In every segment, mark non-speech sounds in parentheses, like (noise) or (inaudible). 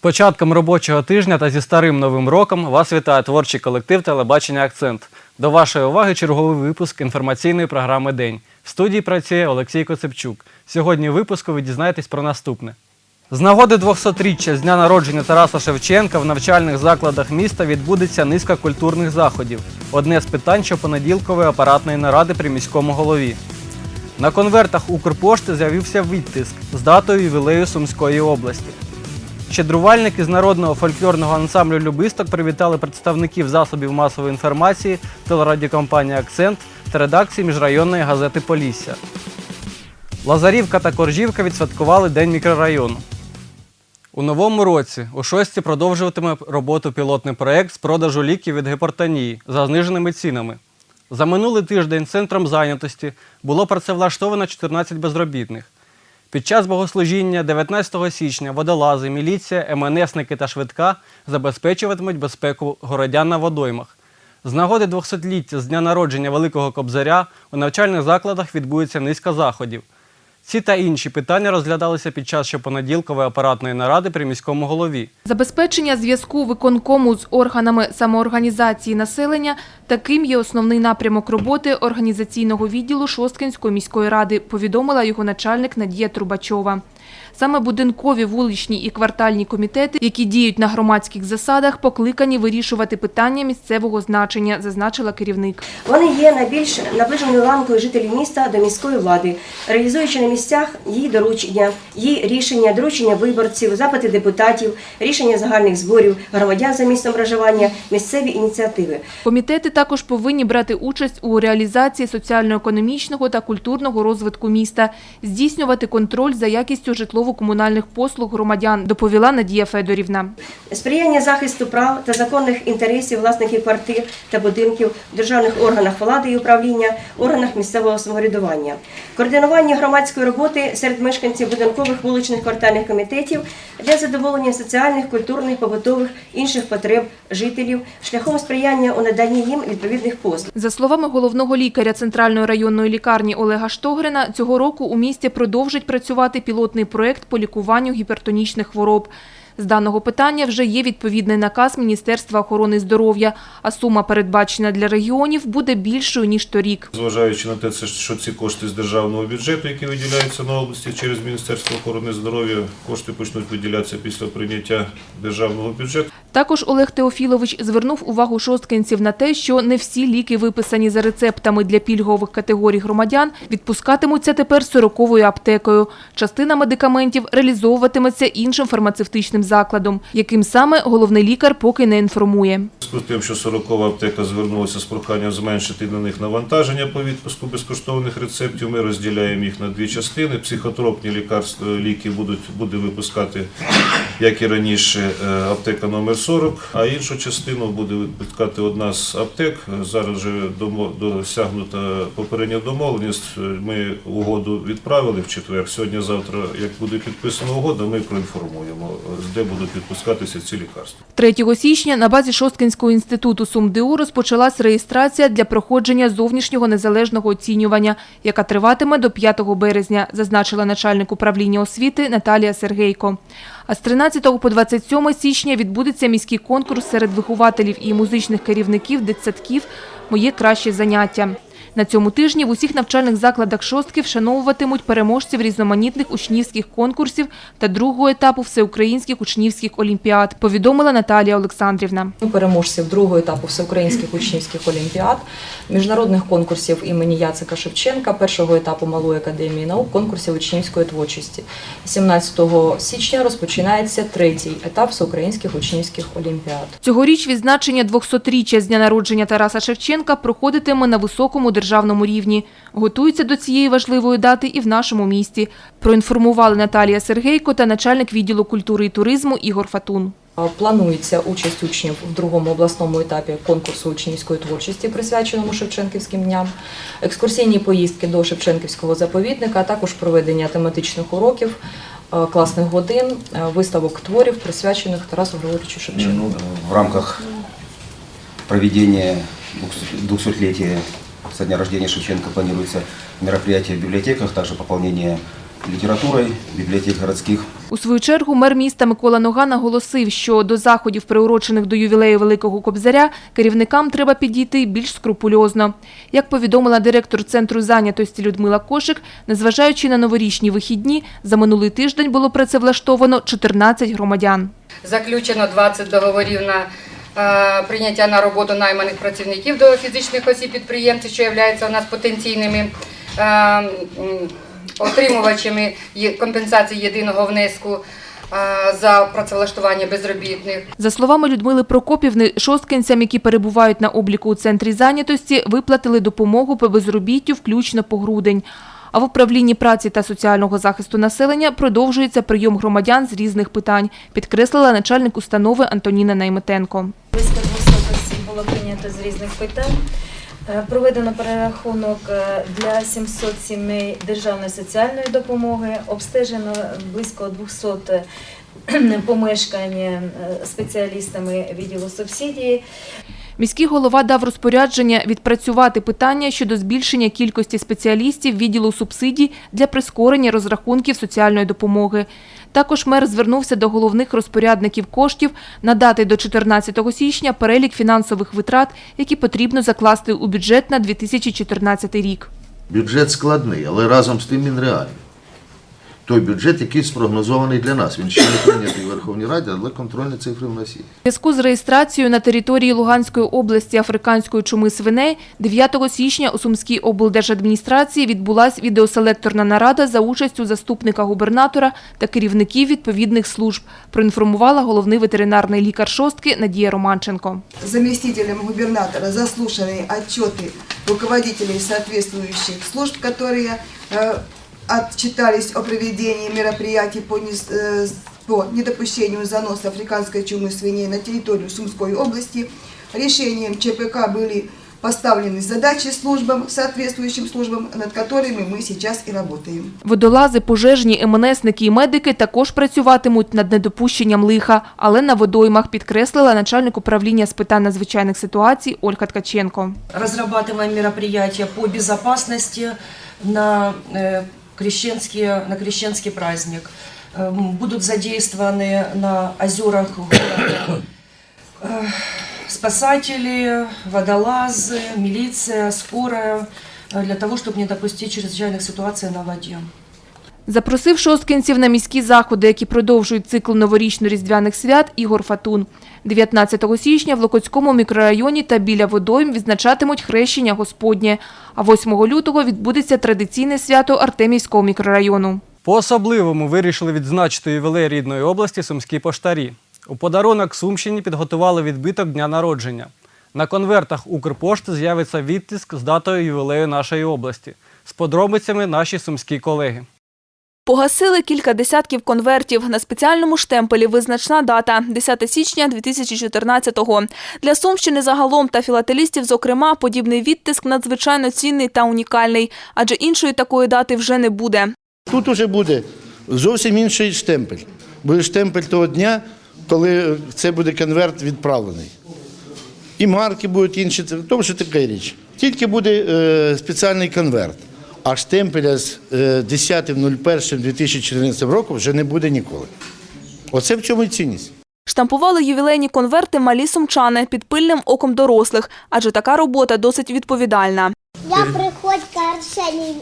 початком робочого тижня та зі старим новим роком вас вітає творчий колектив телебачення Акцент. До вашої уваги черговий випуск інформаційної програми День. В студії працює Олексій Коцепчук. Сьогодні в випуску ви дізнаєтесь про наступне. З нагоди 200-річчя з дня народження Тараса Шевченка в навчальних закладах міста відбудеться низка культурних заходів. Одне з питань щопонеділкової апаратної наради при міському голові. На конвертах Укрпошти з'явився відтиск з датою ювілею Сумської області. Щедрувальники з народного фольклорного ансамблю Любисток привітали представників засобів масової інформації телерадіокомпанії Акцент та редакції міжрайонної газети Полісся. Лазарівка та Коржівка відсвяткували День мікрорайону. У новому році у шості продовжуватиме роботу пілотний проєкт з продажу ліків від гіпертонії за зниженими цінами. За минулий тиждень центром зайнятості було працевлаштовано 14 безробітних. Під час богослужіння 19 січня водолази, міліція, МНСники та швидка забезпечуватимуть безпеку городян на водоймах. З нагоди 200-ліття з дня народження Великого Кобзаря у навчальних закладах відбудеться низка заходів. Ці та інші питання розглядалися під час щопонеділкової апаратної наради при міському голові. Забезпечення зв'язку виконкому з органами самоорганізації населення – таким є основний напрямок роботи організаційного відділу Шосткинської міської ради, повідомила його начальник Надія Трубачова. Саме будинкові, вуличні і квартальні комітети, які діють на громадських засадах, покликані вирішувати питання місцевого значення, зазначила керівник. Вони є найбільш наближеною ланкою жителів міста до міської влади, реалізуючи на місцях її доручення, її рішення, доручення виборців, запити депутатів, рішення загальних зборів, громадян за місцем проживання, місцеві ініціативи. Комітети також повинні брати участь у реалізації соціально-економічного та культурного розвитку міста, здійснювати контроль за якістю житлово-комунальних послуг громадян, доповіла Надія Федорівна. Сприяння захисту прав та законних інтересів власників квартир та будинків в державних органах влади і управління, органах місцевого самоврядування, координування громадської роботи серед мешканців будинкових вуличних квартальних комітетів для задоволення соціальних, культурних, побутових інших потреб жителів шляхом сприяння у наданні їм відповідних послуг. За словами головного лікаря Центральної районної лікарні Олега Штогрина, цього року у місті продовжить працювати пілотний проєкт по лікуванню гіпертонічних хвороб. З даного питання вже є відповідний наказ Міністерства охорони здоров'я, а сума, передбачена для регіонів, буде більшою, ніж торік. Зважаючи на те, що ці кошти з державного бюджету, які виділяються на області через Міністерство охорони здоров'я, кошти почнуть виділятися після прийняття державного бюджету. Також Олег Теофілович звернув увагу шосткинців на те, що не всі ліки, виписані за рецептами для пільгових категорій громадян, відпускатимуться тепер сороковою аптекою. Частина медикаментів реалізовуватиметься іншим фармацевтичним закладом, яким саме головний лікар поки не інформує. З тим, що 40 аптека звернулася з проханням зменшити на них навантаження по відпуску безкоштовних рецептів, ми розділяємо їх на дві частини. Психотропні лікарства ліки будуть буде випускати, як і раніше, е, аптека номер 40, а іншу частину буде випускати одна з аптек. Зараз вже досягнута попередня домовленість. Ми угоду відправили в четвер. Сьогодні-завтра, як буде підписана угода, ми проінформуємо, де будуть відпускатися ці лікарства. 3 січня на базі Шосткинського інституту СумДУ розпочалась реєстрація для проходження зовнішнього незалежного оцінювання, яка триватиме до 5 березня, зазначила начальник управління освіти Наталія Сергейко. А з 13 по 27 січня відбудеться міський конкурс серед вихователів і музичних керівників дитсадків «Моє краще заняття». На цьому тижні в усіх навчальних закладах шостки вшановуватимуть переможців різноманітних учнівських конкурсів та другого етапу всеукраїнських учнівських олімпіад, повідомила Наталія Олександрівна. переможців другого етапу всеукраїнських учнівських олімпіад, міжнародних конкурсів імені Яцика Шевченка, першого етапу Малої академії наук, конкурсів учнівської творчості. 17 січня розпочинається третій етап всеукраїнських учнівських олімпіад. Цьогоріч відзначення 200-річчя з дня народження Тараса Шевченка проходитиме на високому державному рівні. Готуються до цієї важливої дати і в нашому місті. Проінформували Наталія Сергейко та начальник відділу культури і туризму Ігор Фатун. Планується участь учнів в другому обласному етапі конкурсу учнівської творчості, присвяченому Шевченківським дням, екскурсійні поїздки до Шевченківського заповідника, а також проведення тематичних уроків, класних годин, виставок творів, присвячених Тарасу Григоровичу Шевченку. Ну, в рамках проведения 200-летия со дня рождения Шевченко планируется мероприятия в библиотеках, также пополнение литературой библиотек городских. У свою чергу мер міста Микола Нога наголосив, що до заходів, приурочених до ювілею Великого Кобзаря, керівникам треба підійти більш скрупульозно. Як повідомила директор Центру зайнятості Людмила Кошик, незважаючи на новорічні вихідні, за минулий тиждень було працевлаштовано 14 громадян. Заключено 20 договорів на прийняття на роботу найманих працівників до фізичних осіб підприємців, що являються у нас потенційними е, отримувачами компенсації єдиного внеску е, за працевлаштування безробітних. За словами Людмили Прокопівни, шосткинцям, які перебувають на обліку у центрі зайнятості, виплатили допомогу по безробіттю включно по грудень. А в управлінні праці та соціального захисту населення продовжується прийом громадян з різних питань, підкреслила начальник установи Антоніна Найметенко. Близько 200 осіб було прийнято з різних питань. Е, Проведено перерахунок е, для 700 сімей державної соціальної допомоги, обстежено близько 200 е, (clears throat) помешкань е, спеціалістами відділу субсидії. Міський голова дав розпорядження відпрацювати питання щодо збільшення кількості спеціалістів відділу субсидій для прискорення розрахунків соціальної допомоги. Також мер звернувся до головних розпорядників коштів надати до 14 січня перелік фінансових витрат, які потрібно закласти у бюджет на 2014 рік. Бюджет складний, але разом з тим він реальний Той бюджет, який спрогнозований для нас. Він ще не прийнятий в Верховній Раді, але контрольні цифри в нас є. У зв'язку з реєстрацією на території Луганської області африканської чуми свиней 9 січня у Сумській облдержадміністрації відбулася відеоселекторна нарада за участю заступника губернатора та керівників відповідних служб, проінформувала головний ветеринарний лікар шостки Надія Романченко. заместителем губернатора заслушаны отчеты руководителей соответствующих служб, которые э, отчитались о проведении мероприятий по, нес- э, с- по недопущению заноса африканской чумы свиней на территорию Сумской области. Решением ЧПК были поставлены задачи службам, соответствующим службам, над которыми мы сейчас и работаем. Водолази, пожежні, МНСники і медики також працюватимуть над недопущенням лиха, але на водоймах, підкреслила начальник управління з питань надзвичайних ситуацій Ольга Ткаченко. разрабатываем мероприятия по безопасности на э, крещенский, на крещенский праздник. Эм, Будут задействованы на озерах города э, спасатели, водолазы, милиция, скорая, э, для того, чтобы не допустить чрезвычайных ситуаций на воде. Запросив шосткинців на міські заходи, які продовжують цикл новорічно-різдвяних свят, Ігор Фатун. 19 січня в Локоцькому мікрорайоні та біля водойм відзначатимуть хрещення Господнє, а 8 лютого відбудеться традиційне свято Артемівського мікрорайону. По-особливому вирішили відзначити ювілей рідної області сумські поштарі. У подарунок Сумщині підготували відбиток дня народження. На конвертах Укрпошти з'явиться відтиск з датою ювілею нашої області. З подробицями наші сумські колеги. Погасили кілька десятків конвертів. На спеціальному штемпелі визначна дата – 10 січня 2014-го. Для Сумщини загалом та філателістів, зокрема, подібний відтиск надзвичайно цінний та унікальний, адже іншої такої дати вже не буде. Тут уже буде зовсім інший штемпель. Буде штемпель того дня, коли це буде конверт відправлений. І марки будуть інші, тому що така річ. Тільки буде е, спеціальний конверт, а штемпеля з е, 10.01.2014 року вже не буде ніколи. Оце в цьому і цінність. Штампували ювілейні конверти малі сумчани під пильним оком дорослих, адже така робота досить відповідальна. Я приходько Арсеній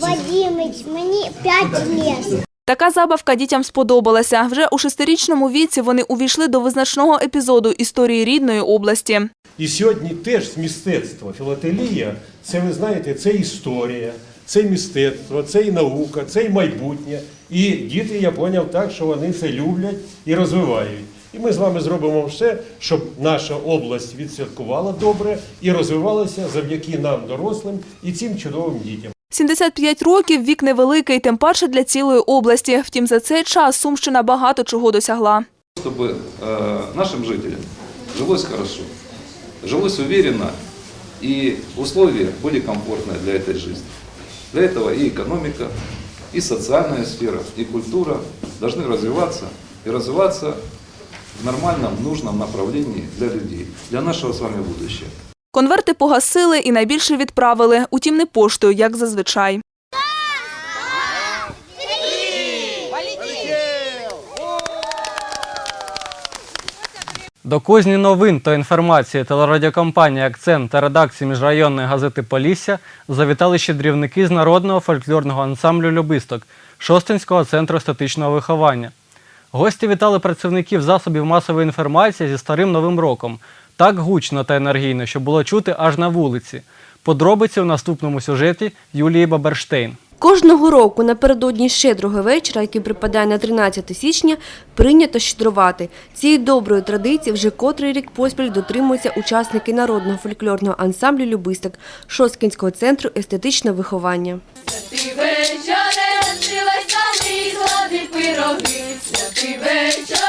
Вадимич, мені 5 років. Така забавка дітям сподобалася. Вже у шестирічному віці вони увійшли до визначного епізоду історії рідної області. І сьогодні теж мистецтво, філателія, це ви знаєте, це історія, це мистецтво, це і наука, це і майбутнє. І діти, я поняв так, що вони це люблять і розвивають. І ми з вами зробимо все, щоб наша область відсвяткувала добре і розвивалася завдяки нам, дорослим, і цим чудовим дітям. 75 років – вік невеликий, тим паче для цілої області. Втім, за цей час Сумщина багато чого досягла. чтобы э, нашим жителям жилось хорошо, жилось уверенно и условия были комфортные для этой жизни. Для этого и экономика, и социальная сфера, и культура должны развиваться и развиваться в нормальном, нужном направлении для людей, для нашего с вами будущего. Конверти погасили і найбільше відправили, утім не поштою, як зазвичай. До кузні новин та інформації телерадіокомпанії Акцент та редакції міжрайонної газети Полісся завітали щедрівники з народного фольклорного ансамблю Любисток Шостинського центру естетичного виховання. Гості вітали працівників засобів масової інформації зі старим новим роком, так гучно та енергійно, що було чути аж на вулиці. Подробиці у наступному сюжеті Юлії Баберштейн. Кожного року напередодні щедрого вечора, який припадає на 13 січня, прийнято щедрувати. Цієї доброї традиції вже котрий рік поспіль дотримуються учасники народного фольклорного ансамблю Любисток Шосткінського центру естетичного виховання. Святий вечоре, стривай глади пироги, святий вечоре,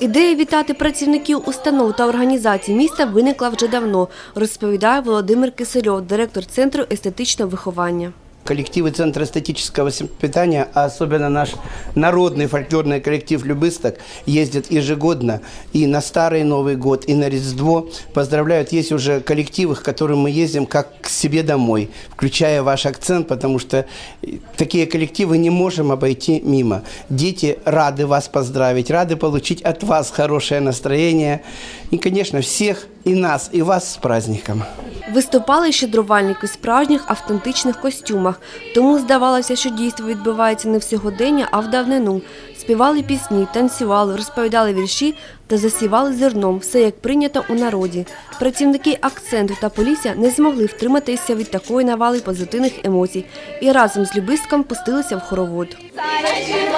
Ідея вітати працівників установ та організацій міста виникла вже давно, розповідає Володимир Кисельов, директор центру естетичного виховання Коллективы Центра эстетического воспитания, а особенно наш народный фольклорный коллектив «Любысток» ездят ежегодно и на Старый Новый год, и на Рождество. Поздравляют, есть уже коллективы, к которым мы ездим как к себе домой, включая ваш акцент, потому что такие коллективы не можем обойти мимо. Дети рады вас поздравить, рады получить от вас хорошее настроение. И, конечно, всех и нас, и вас с праздником. Виступали щедрувальники в справжніх автентичних костюмах, тому здавалося, що дійство відбувається не в сьогодення, а в давнину. Співали пісні, танцювали, розповідали вірші та засівали зерном, все як прийнято у народі. Працівники акценту та полісся не змогли втриматися від такої навали позитивних емоцій і разом з любистком пустилися в хоровод. Чи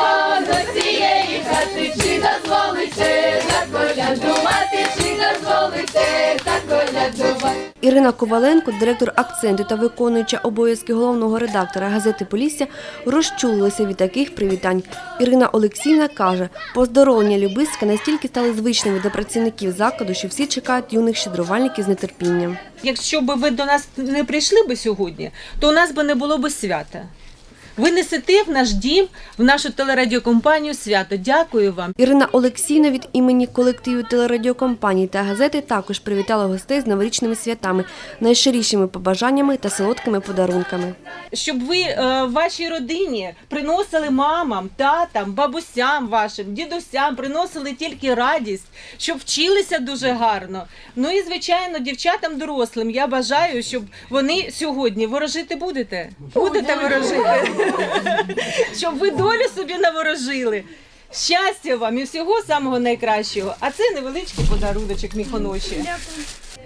заколядувати. Ірина Коваленко, директор акценту та виконуюча обов'язки головного редактора газети Полісся, розчулилася від таких привітань. Ірина Олексійна каже, поздоровлення Любиська настільки стали звичними до працівників закладу, що всі чекають юних щедрувальників з нетерпінням. Якщо б ви до нас не прийшли би сьогодні, то у нас би не було б свята. Ви несете в наш дім, в нашу телерадіокомпанію свято. Дякую вам. Ірина Олексійна від імені колективу телерадіокомпанії та газети також привітала гостей з новорічними святами, найщирішими побажаннями та солодкими подарунками. Щоб ви е, вашій родині приносили мамам, татам, бабусям вашим, дідусям, приносили тільки радість, щоб вчилися дуже гарно. Ну і звичайно, дівчатам дорослим я бажаю, щоб вони сьогодні ворожити будете. Будете ворожити. (laughs) Щоб ви долю собі наворожили. Щастя вам і всього самого найкращого. А це невеличкий подаруночок міхоноші.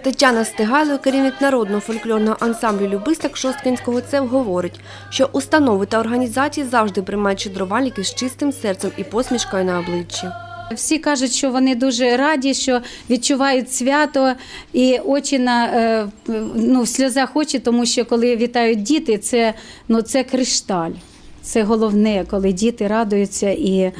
Тетяна Стигайло, керівник народного фольклорного ансамблю Любисток Шосткинського ЦЕВ, говорить, що установи та організації завжди приймають щедрувальників з чистим серцем і посмішкою на обличчі. Всі кажуть, що вони дуже раді, що відчувають свято і очі на е, ну, в сльозах очі, тому що коли вітають діти, це, ну, це кришталь. Це головне, коли діти радуються і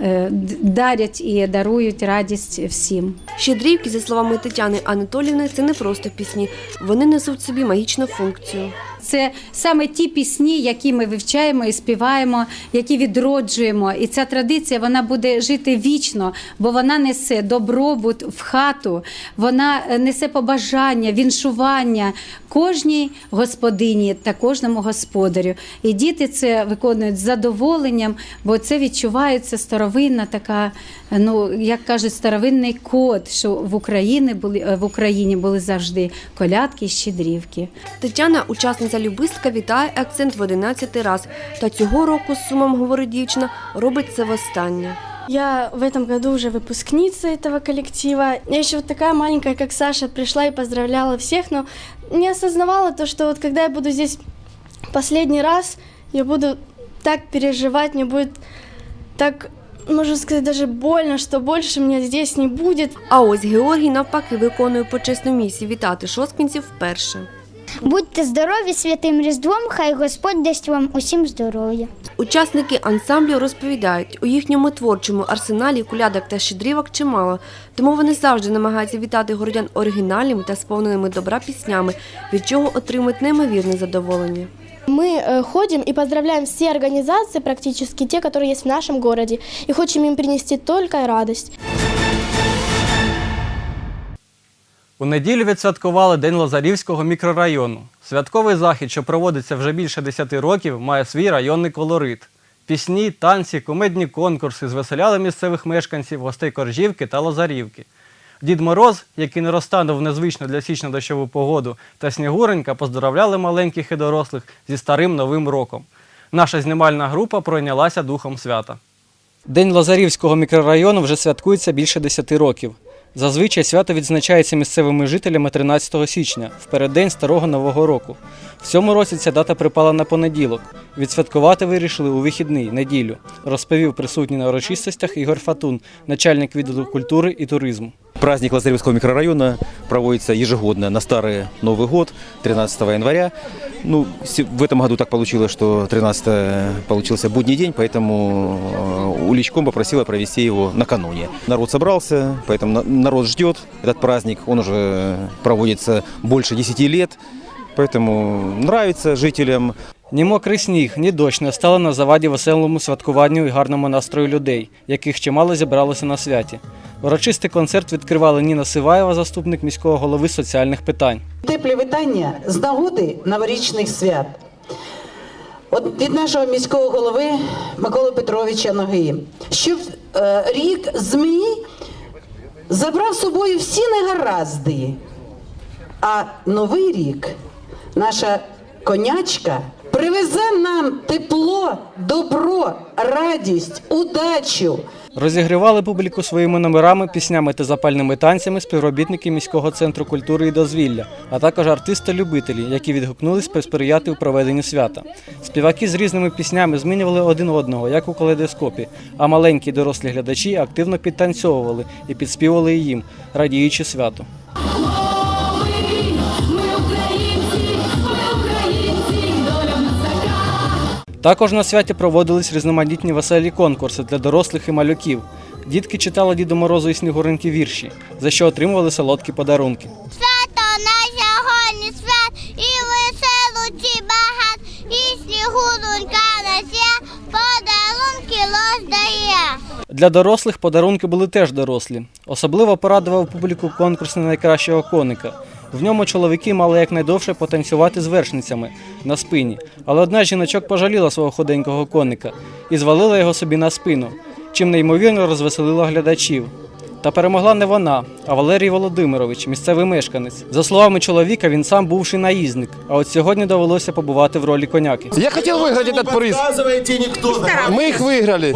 е, дарять і дарують радість всім. Щедрівки, за словами Тетяни Анатолівни, це не просто пісні, вони несуть собі магічну функцію. Це саме ті пісні, які ми вивчаємо і співаємо, які відроджуємо. І ця традиція вона буде жити вічно, бо вона несе добробут в хату, вона е, несе побажання, віншування кожній господині та кожному господарю. І діти це виконують з задоволенням, бо це відчувається старовинна така, е, ну як кажуть, старовинний код, що в Україні були е, в Україні були завжди колядки, щедрівки. Тетяна, учасниця Любистка, вітає акцент в 11 раз. Та цього року, з сумом говорить дівчина, робить це востаннє. Я в этом году уже выпускница этого коллектива. Я еще вот такая маленькая, как Саша, пришла и поздравляла всех, но не осознавала то, что вот когда я буду здесь последний раз, я буду так переживать, мне будет так, можно сказать, даже больно, что больше меня здесь не будет. А ось Георгій навпаки виконує почесну місію вітати шосткінців вперше. Будьте здорові святим Різдвом, хай Господь дасть вам усім здоров'я. Учасники ансамблю розповідають, у їхньому творчому арсеналі кулядок та щедрівок чимало, тому вони завжди намагаються вітати городян оригінальними та сповненими добра піснями, від чого отримують неймовірне задоволення. Мы э, ходим и поздравляем все организации, практически те, которые есть в нашем городе, и хотим им принести только радость. У неділю відсвяткували День Лазарівського мікрорайону. Святковий захід, що проводиться вже більше 10 років, має свій районний колорит. Пісні, танці, кумедні конкурси звеселяли місцевих мешканців, гостей Коржівки та Лозарівки. Дід Мороз, який не розтанув незвично для січня дощову погоду, та Снігуренька поздоровляли маленьких і дорослих зі старим новим роком. Наша знімальна група пройнялася духом свята. День Лазарівського мікрорайону вже святкується більше 10 років. Зазвичай свято відзначається місцевими жителями 13 січня, в переддень Старого Нового року. В цьому році ця дата припала на понеділок. Відсвяткувати вирішили у вихідний неділю, розповів присутній на урочистостях Ігор Фатун, начальник відділу культури і туризму. Праздник Лазаревского микрорайона проводится ежегодно на Старый Новый год, 13 января. Ну, в этом году так получилось, что 13 получился будний день, поэтому э, Уличком попросила провести его накануне. Народ собрался, поэтому на- народ ждет этот праздник. Он уже проводится больше 10 лет, поэтому нравится жителям. Ні мокрий сніг, ні дощ не стали на заваді веселому святкуванню і гарному настрою людей, яких чимало зібралося на святі. Урочистий концерт відкривали Ніна Сиваєва, заступник міського голови соціальних питань. Теплі вітання з нагоди новорічних свят. От від нашого міського голови Миколи Петровича Ноги, щоб е, рік змій забрав з собою всі негаразди, а новий рік наша конячка привезе нам тепло, добро, радість, удачу. Розігрівали публіку своїми номерами, піснями та запальними танцями співробітники міського центру культури і дозвілля, а також артисти-любителі, які відгукнулись посприяти у проведенні свята. Співаки з різними піснями змінювали один одного, як у калейдоскопі, а маленькі дорослі глядачі активно підтанцьовували і підспівували їм, радіючи святу. Також на святі проводились різноманітні веселі конкурси для дорослих і малюків. Дітки читали Діду Морозу і Снігуреньки вірші, за що отримували солодкі подарунки. Свято на сьогодні свят і веселуці багат, і снігурунька нас є, подарунки роздає. Для дорослих подарунки були теж дорослі. Особливо порадував публіку конкурс на найкращого коника. В ньому чоловіки мали якнайдовше потанцювати з вершницями на спині, але одна з жіночок пожаліла свого худенького коника і звалила його собі на спину, чим неймовірно розвеселила глядачів. Та перемогла не вона, а Валерій Володимирович, місцевий мешканець. За словами чоловіка, він сам бувший наїзник, а от сьогодні довелося побувати в ролі коняки. Я хотел выиграть этот приз. Мы их выиграли.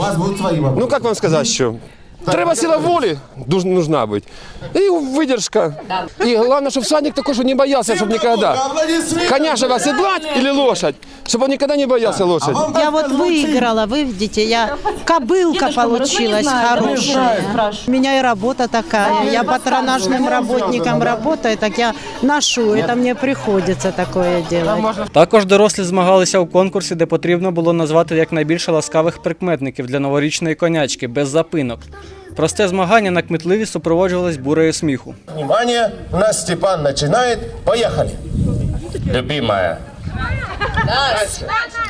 Ну, как вам сказать, что? Треба сила волі дуж- нужна быть. И выдержка. И главное, чтобы всадник такой, что не боялся, чтобы никогда. Коня же оседлать или лошадь, чтобы он никогда не боялся лошади. Я вот выиграла, вы видите, я кобылка получилась хорошая. У меня и работа такая. Я патронажным работником работаю, так я ношу. Это мне приходится такое делать. Також дорослі змагалися у конкурсі, де потрібно було назвати якнайбільше ласкавих прикметників для новорічної конячки без запинок. Просте змагання на кмітливі супроводжувалось бурею сміху. Внимание, у нас Степан починає. Поїхали. Любимая.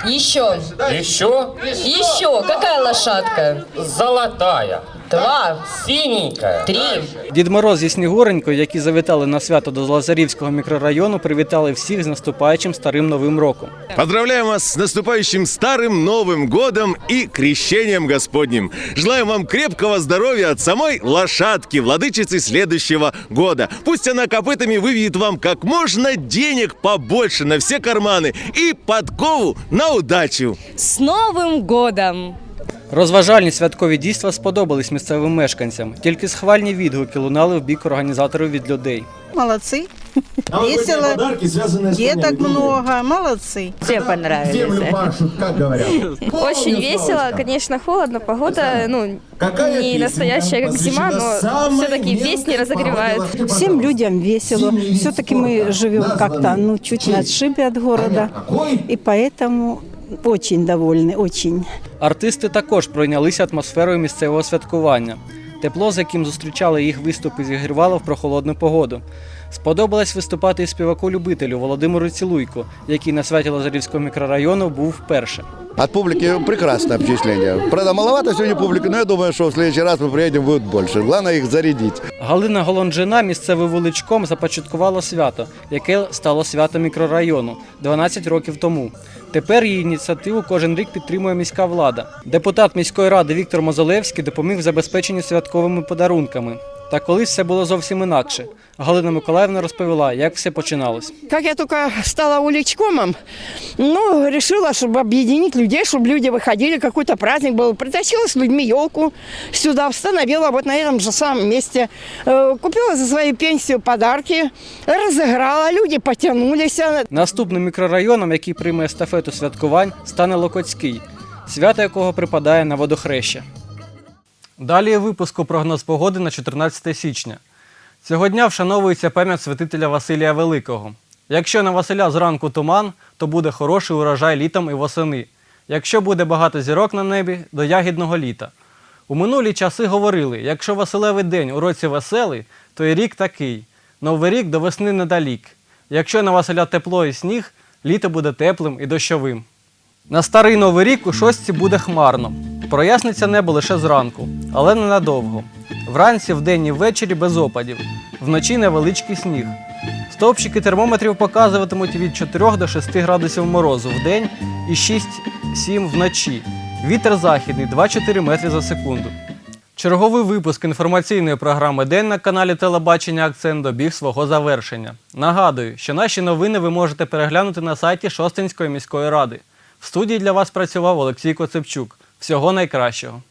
Еще. Еще? Еще. Какая лошадка? Золотая. Два. Синенькая. Три. Дід Мороз зі Снігуренькою, які завітали на свято до Лазарівського мікрорайону, привітали всіх з наступаючим старим новим роком. Поздравляем вас с наступающим старым Новым Годом и Крещением Господним. Желаем вам крепкого здоровья от самой лошадки, владычицы следующего года. Пусть она копытами выведет вам как можно денег побольше на все карманы и подкову на удачу. С Новым годом! Розважальні святкові дійства сподобались місцевим мешканцям, тільки схвальні відгуки лунали в бік організаторів від людей. Молодцы. Весело. Деток много. Молодцы. Все понравились. Землю пашут, как говорят. Очень весело, конечно, холодно, погода, ну, не настоящая, как зима, но все-таки песни разогревают. Всем людям весело. Все-таки мы живем как-то, ну, чуть на отшибе от города. И поэтому очень довольны, очень. Артисти також пройнялися атмосферою місцевого святкування. Тепло, з яким зустрічали їх виступи, зігрівало в прохолодну погоду. Сподобалось виступати і співаку-любителю Володимиру Цілуйко, який на святі Лазарівського мікрорайону був вперше. От публики прекрасное впечатление. Правда, маловато сегодня публики, но я думаю, что в следующий раз мы приедем, будет больше. Главное их зарядить. Галина Голонжина місцевим вуличком започаткувала свято, яке стало святом мікрорайону 12 років тому. Тепер її ініціативу кожен рік підтримує міська влада. Депутат міської ради Віктор Мозолевський допоміг в святковими подарунками. Та колись все було зовсім інакше. Галина Миколаївна розповіла, як все починалось. Как я только стала уличкомом, ну, решила, чтобы объединить людей, чтобы люди выходили, какой-то праздник был. Притащила с людьми елку сюда, установила вот на этом же самом месте. Э, Купила за свою пенсию подарки, разыграла, люди потянулись. Наступним мікрорайоном, який прийме естафету святкувань, стане Локоцький, свято якого припадає на водохреща. Далі випуску прогноз погоди на 14 січня. Цього дня вшановується пам'ять святителя Василія Великого. Якщо на Василя зранку туман, то буде хороший урожай літом і восени. Якщо буде багато зірок на небі, до ягідного літа. У минулі часи говорили, якщо Василевий день у році веселий, то і рік такий. Новий рік до весни недалік. Якщо на Василя тепло і сніг, літо буде теплим і дощовим. На старий новий рік у шостці буде хмарно. Проясниться небо лише зранку, але ненадовго. Вранці, вдень і ввечері без опадів, вночі невеличкий сніг. Стовпчики термометрів показуватимуть від 4 до 6 градусів морозу вдень і 6-7 вночі. Вітер західний 2-4 метри за секунду. Черговий випуск інформаційної програми День на каналі Телебачення Акцент добіг свого завершення. Нагадую, що наші новини ви можете переглянути на сайті Шостинської міської ради. В студії для вас працював Олексій Коцепчук. Всього найкращого.